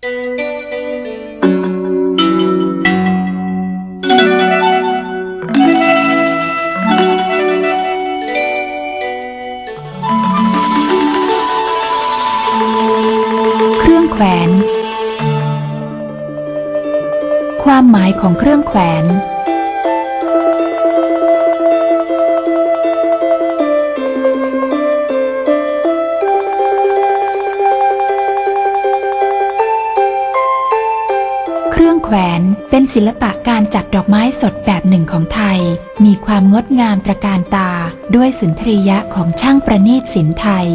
เครื่องแขวน ความหมายของเครื่องแขวน แขวนเป็นศิลปะการจัดดอกไม้สดแบบหนึ่งของไทย มีความงดงามตระการตา ด้วยสุนทรียะของช่างประณีตศิลป์ไทย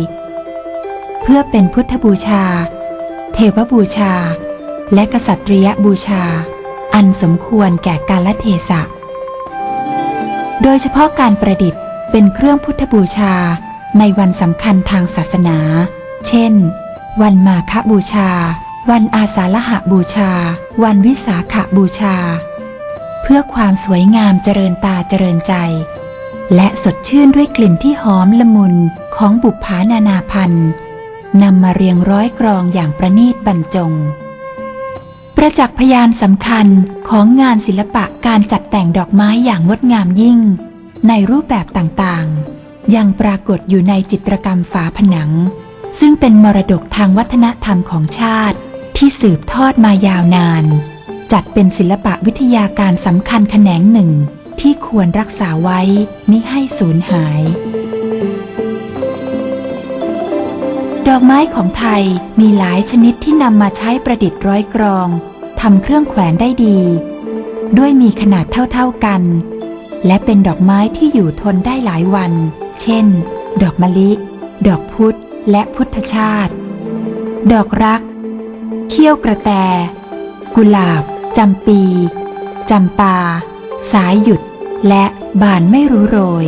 เพื่อเป็นพุทธบูชา เทวบูชา และกษัตริยบูชา อันสมควรแก่กาลเทศะ โดยเฉพาะการประดิษฐ์เป็นเครื่องพุทธบูชาในวันสำคัญทางศาสนา เช่น วันมาฆบูชา วันอาสาฬหบูชา วันวิสาขบูชา เพื่อความสวยงามเจริญตาเจริญใจ และสดชื่นด้วยกลิ่นที่หอมละมุนของบุปผานานาพันธ์นำมาเรียงร้อยกรองอย่างประณีตบรรจง ประจักษ์พยานสำคัญของงานศิลปะการจัดแต่งดอกไม้อย่างงดงามยิ่ง ในรูปแบบต่างๆ ยังปรากฏอยู่ในจิตรกรรมฝาผนัง ซึ่งเป็นมรดกทางวัฒนธรรมของชาติ ที่สืบทอดมายาวนาน จัดเป็นศิลปะวิทยาการสำคัญแขนงหนึ่ง ที่ควรรักษาไว้มิให้สูญหาย ดอกไม้ของไทยมีหลายชนิดที่นำมาใช้ประดิษฐ์ร้อยกรองทำเครื่องแขวนได้ดี ด้วยมีขนาดเท่าๆกัน และเป็นดอกไม้ที่อยู่ทนได้หลายวัน เช่น ดอกมะลิ ดอกพุธและพุทธชาติ ดอกรัก เขี้ยวกระแต กุหลาบ จำปี จำปา สายหยุด และบานไม่รู้โรย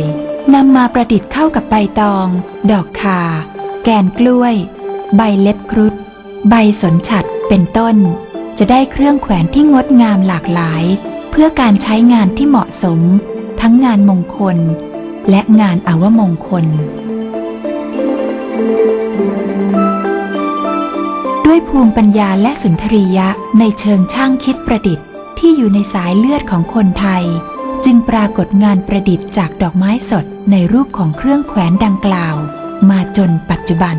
นำมาประดิษฐ์เข้ากับใบตอง ดอกคา แกนกล้วย ใบเล็บครุฑ ใบสนฉัดเป็นต้น จะได้เครื่องแขวนที่งดงามหลากหลาย เพื่อการใช้งานที่เหมาะสม ทั้งงานมงคล และงานอาวมงคล ด้วยภูมิปัญญาและสุนทรียะในเชิงช่างคิดประดิษฐ์ที่อยู่ในสายเลือดของคนไทย จึงปรากฏงานประดิษฐ์จากดอกไม้สดในรูปของเครื่องแขวนดังกล่าว มาจนปัจจุบัน